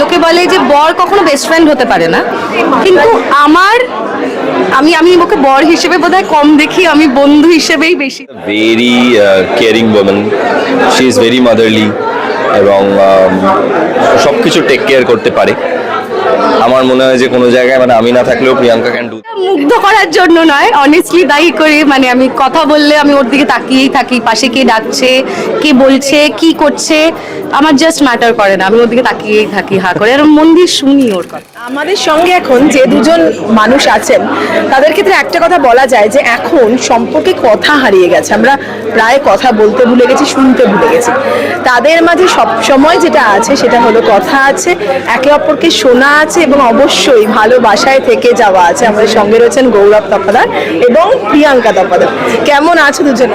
লোকে বলে যে বর কখনো বেস্ট ফ্রেন্ড হতে পারে না। কিন্তু আমার আমি আমি ওকে বর হিসেবে বোধহয় কম দেখি আমি বন্ধু হিসেবেই বেশি। Very caring women she is very motherly এবং সব কিছু টেক কেয়ার করতে পারে। আমার মনে হয় যে কোনো জায়গায় মানে আমি না থাকলেও প্রিয়াঙ্কা ক্যান ডু মুগ্ধ করার জন্য নয় অনেস্টলি দায়ী করে মানে আমি কথা বললে আমি ওর দিকে তাকিয়েই থাকি পাশে কে ডাকছে কে বলছে কি করছে। আমার জাস্ট ম্যাটার করে না। আমি ওদিকে দিকে তাকিয়েই থাকি, হা করে। আর মন দিয়ে শুনি ওর কথা। আমাদের সঙ্গে এখন যে দুজন মানুষ আছেন তাদের ক্ষেত্রে একটা কথা বলা যায় যে এখন সম্পর্কে কথা হারিয়ে গেছে। আমরা প্রায় কথা বলতে ভুলে গেছি শুনতে ভুলে গেছি। তাদের মাঝে সব সময় যেটা আছে সেটা হলো কথা আছে একে অপরকে শোনা আছে এবং অবশ্যই ভালোবাসায় থেকে যাওয়া আছে। আমাদের সঙ্গে রয়েছেন গৌরব তপাদার এবং প্রিয়াঙ্কা তপাদার কেমন আছো দুজন?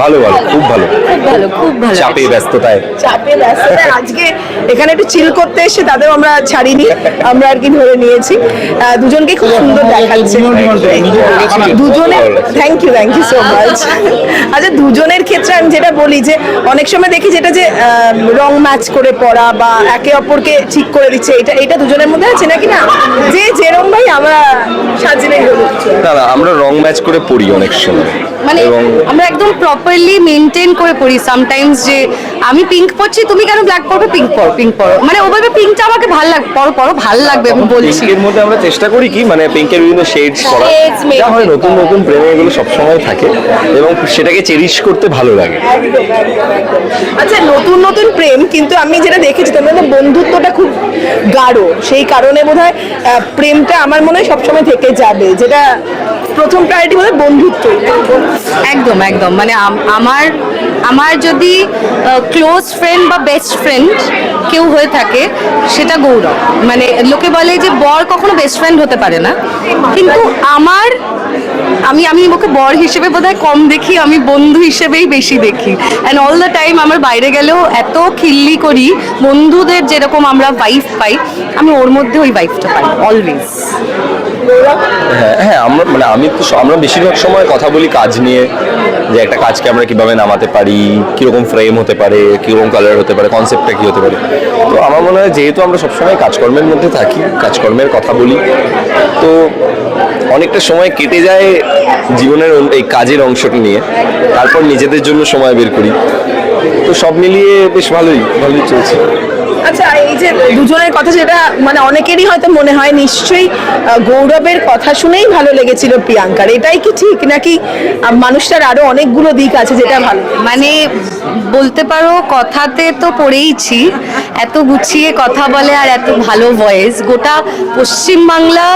ভালো ভালো খুব ভালো। খুব ভালো খুব ভালো। চাপে ব্যস্ততায়। চাপে ব্যস্ততায়। আজকে এখানে একটু চিল করতে এসে তাদেরও আমরা ছাড়িনি। আমরা আর কি ধরে নিয়েছি। দুজনকে খুব সুন্দর দেখাচ্ছে। দুজনে thank you thank you so much আচ্ছা দুজনের ক্ষেত্রে আমি যেটা বলি যে অনেক সময় দেখি যেটা যে রং ম্যাচ করে পড়া বা একে অপরকে ঠিক করে দিচ্ছে এটা এটা দুজনের মধ্যে আছে নাকি না? যে যেরম ভাই আমরা হলো না না আমরা রং ম্যাচ করে পড়ি অনেক সময়। মানে আমরা একদম প্রপারলি মেনটেন করে পড়ি সামটাইমস যে আমি পিঙ্ক পরছি তুমি কেন ব্ল্যাক পরবে? পিঙ্ক পরো পিঙ্ক পরো। মানে ওভাবে পিঙ্কটা আমাকে ভালো লাগে পরো পরো ভালো লাগবে আমি বলছি। পিঙ্কের মধ্যে আমরা চেষ্টা করি কি মানে পিঙ্কের বিভিন্ন শেডস করা যা হয় নতুন নতুন প্রেমে এগুলো সবসময় থাকে এবং সেটাকে চেরিশ করতে ভালো লাগে। একদম, একদম, একদম। আচ্ছা নতুন নতুন প্রেম কিন্তু আমি যেটা দেখেছি তোমাদের বন্ধুত্বটা খুব গাঢ়। সেই কারণে বোধ হয় প্রেমটা আমার মনে হয় সবসময় থেকে যাবে যেটা প্রথম প্রায়োরিটি বোধ হয় বন্ধুত্বই। একদম একদম। মানে আম- আমার আমার যদি ক্লোজ ফ্রেন্ড বা বেস্ট ফ্রেন্ড কেউ হয়ে থাকে সেটা গৌরব। মানে লোকে বলে যে বর কখনো বেস্ট ফ্রেন্ড হতে পারে না। কিন্তু আমার, আমি আমি ওকে বর হিসেবে বোধ কম দেখি, আমি বন্ধু হিসেবেই বেশি দেখি। অ্যান্ড অল দ্য টাইম আমার বাইরে গেলেও এত খিল্লি করি, বন্ধুদের যেরকম আমরা ওয়াইফ পাই, আমি ওর মধ্যে ওই ওয়াইফটা পাই অলওয়েজ হ্যাঁ হ্যাঁ আমরা মানে আমি তো আমরা বেশিরভাগ সময় কথা বলি কাজ নিয়ে, যে একটা কাজকে আমরা কীভাবে নামাতে পারি, কীরকম ফ্রেম হতে পারে, কীরকম কালার হতে পারে কনসেপ্টটা কি হতে পারে। তো আমার মনে হয় যেহেতু আমরা সবসময় কাজকর্মের মধ্যে থাকি, কাজকর্মের কথা বলি, তো অনেকটা সময় কেটে যায় জীবনের এই কাজের অংশটা নিয়ে, তারপর নিজেদের জন্য সময় বের করি। তো সব মিলিয়ে বেশ ভালোই ভালোই চলছে। আচ্ছা এই যে দুজনের কথা যেটা মানে অনেকেরই হয়তো মনে হয় নিশ্চয়ই গৌরবের কথা শুনেই ভালো লেগেছিল প্রিয়াঙ্কার। এটাই কি ঠিক নাকি মানুষটার আরও অনেকগুলো দিক আছে যেটা ভালো মানে বলতে পারো কথাতে তো পড়েইছি। এত গুছিয়ে কথা বলে আর এত ভালো ভয়েস গোটা পশ্চিমবাংলা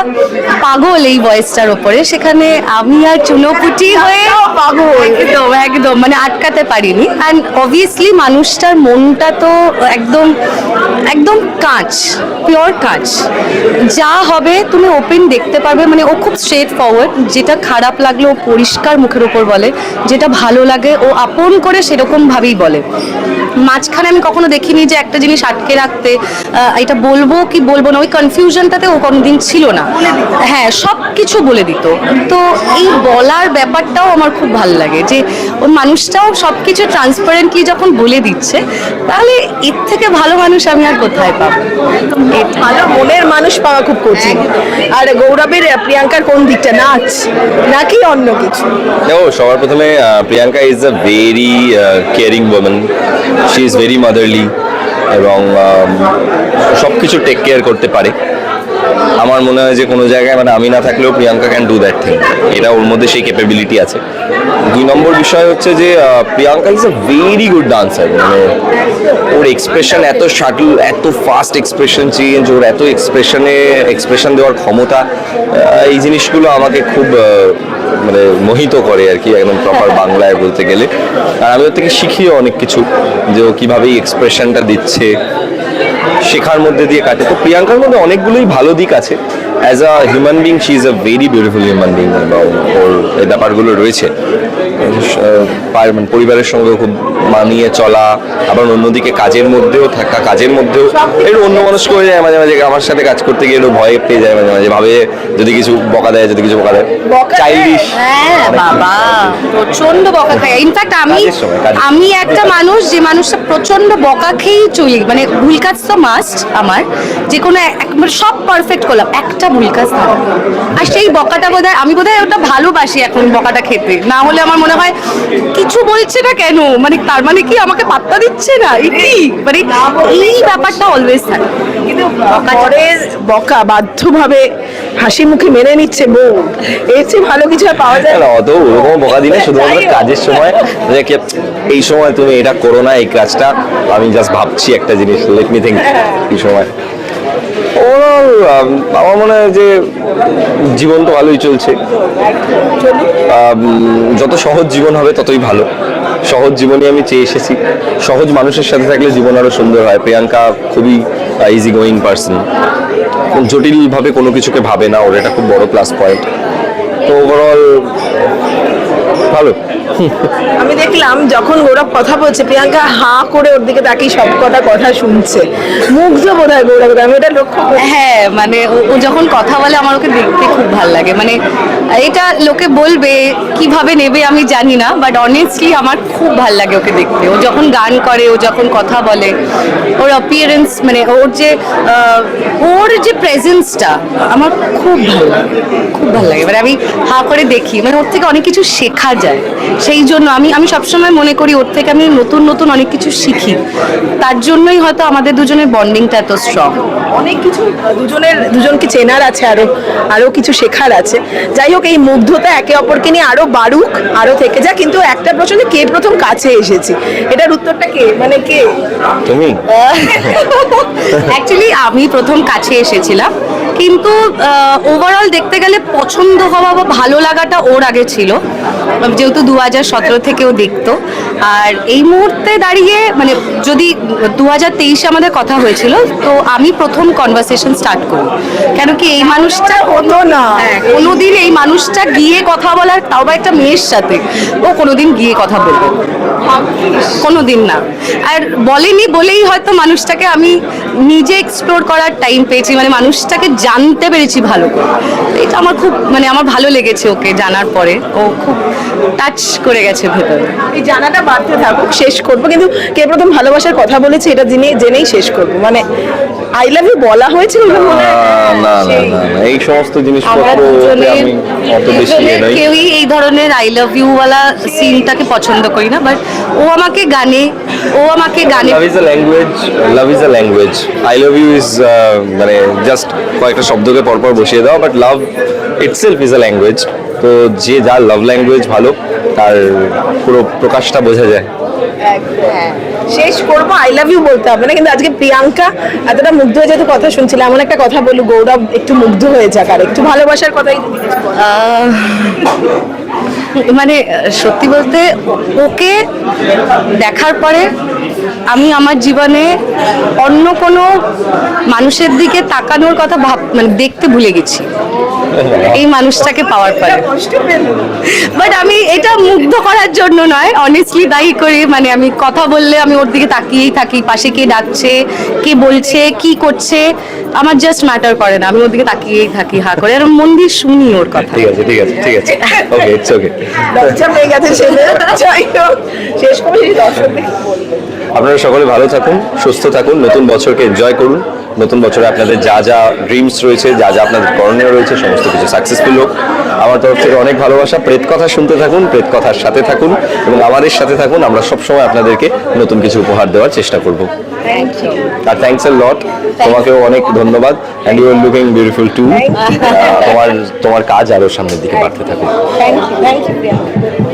পাগল এই ভয়েসটার ওপরে। সেখানে আমি আর চুনোপুটি হয়ে পাগল। একদম একদম মানে আটকাতে পারিনি। অ্যান্ড অবভিয়াসলি মানুষটার মনটা তো একদম একদম কাঁচ পিওর কাঁচ। যা হবে তুমি ওপেন দেখতে পারবে মানে ও খুব স্ট্রেট ফরওয়ার্ড যেটা খারাপ লাগলে ও পরিষ্কার মুখের উপর বলে যেটা ভালো লাগে ও আপন করে সেরকম ভাবেই বলে। মাঝখানে আমি কখনো দেখিনি যে একটা জিনিস আটকে রাখতে এটা বলব কি বলব না ওই কনফিউশনটাতে ও কোনোদিন ছিল না। হ্যাঁ সব কিছু বলে দিত। তো এই বলার ব্যাপারটাও আমার খুব ভালো লাগে যে ওই মানুষটাও সব কিছু ট্রান্সপারেন্টলি যখন বলে দিচ্ছে তাহলে এর থেকে ভালো মানুষ আমি আর কোথায় পাবো? ভালো মনের মানুষ পাওয়া খুব কঠিন। আর গৌরবের প্রিয়াঙ্কার কোন দিকটা? নাচ, নাকি অন্য কিছু? দেখো, সবার প্রথমে Priyanka is a very caring women she is very motherly এবং সব কিছু টেক কেয়ার করতে পারে। আমার মনে হয় যে কোনো জায়গায় মানে আমি না থাকলেও Priyanka can do that thing এটা ওর মধ্যে সেই ক্যাপাবিলিটি আছে। দুই নম্বর বিষয় হচ্ছে যে Priyanka is a very good dancer মানে ওর এক্সপ্রেশন এত শাটল এত ফাস্ট এক্সপ্রেশন চেঞ্জ ওর এত এক্সপ্রেশনে এক্সপ্রেশন দেওয়ার ক্ষমতা এই জিনিসগুলো আমাকে খুব মানে মোহিত করে আর কি, একদম প্রপার বাংলায় বলতে গেলে। আর আমি ওর থেকে শিখিও অনেক কিছু, যে ও কীভাবে এক্সপ্রেশনটা দিচ্ছে। শেখার মধ্যে দিয়ে কাটে। তো প্রিয়াঙ্কার মধ্যে অনেকগুলোই ভালো দিক আছে। As a human being she is a very beautiful human being ওর এই ব্যাপারগুলো রয়েছে। মানে পরিবারের সঙ্গে খুব মানিয়ে চলা আবার অন্যদিকে কাজের মধ্যেও থাকা কাজের মধ্যেও একটু অন্য মানুষ করে যায় মাঝে মাঝে আমার সাথে কাজ করতে গিয়ে একটু ভয় পেয়ে যায় মাঝে মাঝে ভাবে যদি কিছু বকা দেয় যদি কিছু বকা দেয়? চাইল্ডিশ হ্যাঁ বাবা প্রচণ্ড বকা খায়। ইনফ্যাক্ট আমি। আমি একটা মানুষ যে মানুষটা প্রচণ্ড বকা খেয়েই চলি মানে ভুল কাজ তো মাস্ট আমার, যে কোনো মানে সব পারফেক্ট করলাম। একটা ভুল কাজ আর সেই বকাটা বোধ আমি বোধহয় ওটা ভালোবাসি এখন বকাটা খেতে। না হলে আমার মনে হয়, কিছু বলছে না কেন? মানে তার মানে কি আমাকে পাত্তা দিচ্ছে না? এটি মানে এই ব্যাপারটা অলওয়েজ থাকে। কিন্তু বকা বাধ্যভাবে হাসি মুখে মেনে নিচ্ছে বউ এর চেয়ে ভালো কিছু আর পাওয়া যায় না অত ওরকম বকা দিনে শুধুমাত্র যাই কাজের সময়। যে এই সময় তুমি এটা করো না এই কাজটা। আমি জাস্ট ভাবছি একটা জিনিস লেট মি থিঙ্ক এই সময়। ওভারঅল আমার মনে হয় যে জীবন তো ভালোই চলছে। যত সহজ জীবন হবে ততই ভালো। সহজ জীবনই আমি চেয়ে এসেছি। সহজ মানুষের সাথে থাকলে জীবন আরও সুন্দর হয়। প্রিয়াঙ্কা খুবই ইজি গোয়িং পার্সন জটিলভাবে কোনো কিছুকে ভাবে না ওর এটা খুব বড় প্লাস পয়েন্ট তো ওভারঅল ভালো। আমি দেখলাম যখন গৌরব কথা বলছে প্রিয়াঙ্কা হা করে ওর দিকে তাকিয়ে সব কটা কথা শুনছে। মুগ্ধ বোধ হয় গৌরব আমি এটা লক্ষ্য হ্যাঁ মানে ও- যখন কথা বলে আমার ওকে দেখতে খুব ভালো লাগে। মানে এটা লোকে বলবে কীভাবে নেবে আমি জানি না বাট অনেস্টলি আমার খুব ভালো লাগে ওকে দেখতে। ও যখন গান করে ও যখন কথা বলে ওর অপিয়ারেন্স মানে ওর যে আহ, ওর যে প্রেজেন্সটা আমার খুব ভালো লাগে। খুব ভালো লাগে। মানে আমি হা করে দেখি। মানে ওর থেকে অনেক কিছু শেখা যায়। সেই জন্য আমি আমি সবসময় মনে করি ওর থেকে আমি নতুন নতুন অনেক কিছু শিখি। তার জন্যই হয়তো আমাদের দুজনের বন্ডিংটা এত স্ট্রং অনেক কিছু দুজনের দুজনকে চেনার আছে আরও আরও কিছু শেখার আছে। যাই হোক এই মুগ্ধতা একে অপরকে নিয়ে আরও বাড়ুক আরও থেকে যা কিন্তু একটা প্রশ্ন কে প্রথম কাছে এসেছি? এটার উত্তরটা কে? মানে কে? তুমি। অ্যাকচুয়ালি আমি প্রথম কাছে এসেছিলাম। কিন্তু ওভারঅল দেখতে গেলে পছন্দ হওয়া বা ভালো লাগাটা ওর আগে ছিল। যেহেতু দু হাজার সতেরো থেকেও দেখতো। আর এই মুহূর্তে দাঁড়িয়ে মানে যদি দু হাজার তেইশে আমাদের কথা হয়েছিল তো আমি প্রথম কনভারসেশন স্টার্ট করি। কেন কি এই মানুষটা হতো না। হ্যাঁ কোনোদিন এই মানুষটা গিয়ে কথা বলার তাও বা একটা মেয়ের সাথে ও কোনোদিন গিয়ে কথা বলবে। কোনোদিন না। আর বলেনি বলেই হয়তো মানুষটাকে আমি নিজে এক্সপ্লোর করার টাইম পেয়েছি। মানে মানুষটাকে জানতে পেরেছি ভালো করে। এটা আমার খুব মানে আমার ভালো লেগেছে ওকে জানার পরে। ও খুব টাচ করে গেছে ভেতরে। এই জানাটা বাড়তে থাকুক শেষ করব। কিন্তু কে প্রথম ভালোবাসার কথা বলেছে এটা জেনে জেনেই শেষ করব। মানে আই লাভ ইউ বলা হয়েছিল না না না এই সমস্ত আমরা জিনিসপত্র আমি অত বেশি দুজনের নই। কেউই এই ধরনের আই লাভ ইউ ওয়ালা সিনটাকে পছন্দ করি না বাট ও আমাকে গানে ও আমাকে গানে love is a language love is a language I love you is মানে জাস্ট কয়েকটা শব্দকে পরপর বসিয়ে দেওয়া but love itself is a language তো যে যার লাভ ল্যাঙ্গুয়েজ ভালো তার পুরো প্রকাশটা বোঝা যায় হ্যাঁ। শেষ করব আই লাভ ইউ বলতে হবে না কিন্তু আজকে প্রিয়াঙ্কা এতটা মুগ্ধ হয়ে যেহেতু কথা শুনছিলাম এমন একটা কথা বলল গৌরব একটু মুগ্ধ হয়ে যাক আর একটু ভালোবাসার কথাই বলো। মানে সত্যি বলতে ওকে দেখার পরে আমি আমার জীবনে অন্য কোনো মানুষের দিকে তাকানোর কথা ভাব মানে দেখতে ভুলে গেছি। এই মানুষটাকে পাওয়ার পরে। বাট আমি এটা মুগ্ধ করার জন্য নয় অনেস্টলি দায়ী করে মানে আমি কথা বললে আমি ওর দিকে তাকিয়েই থাকি পাশে কে ডাকছে কে বলছে কি করছে আমার জাস্ট ম্যাটার করে না আমি ওর দিকে তাকিয়েই থাকি হা করে। আর মন দিয়ে শুনি ওর কথা। ঠিক আছে ঠিক আছে ঠিক আছে। ওকে ইটস ওকে লজ্জা পেয়ে গেছে ছেলে যাই হোক শেষ করে দর্শকদের আপনারা সকলে ভালো থাকুন সুস্থ থাকুন নতুন বছরকে এনজয় করুন। নতুন বছরে আপনাদের যা যা ড্রিমস রয়েছে যা যা আপনাদের করণীয় রয়েছে সমস্ত কিছু সাকসেসফুল হোক। আমার তরফ থেকে অনেক ভালোবাসা। প্রেত কথা শুনতে থাকুন প্রেত কথার সাথে থাকুন এবং আমাদের সাথে থাকুন। আমরা সবসময় আপনাদেরকে নতুন কিছু উপহার দেওয়ার চেষ্টা করব। আর থ্যাংকস এ লট তোমাকেও অনেক ধন্যবাদ। And you are looking beautiful too তোমার তোমার কাজ আরও সামনের দিকে বাড়তে থাকুক। Thank you thank you Priyanka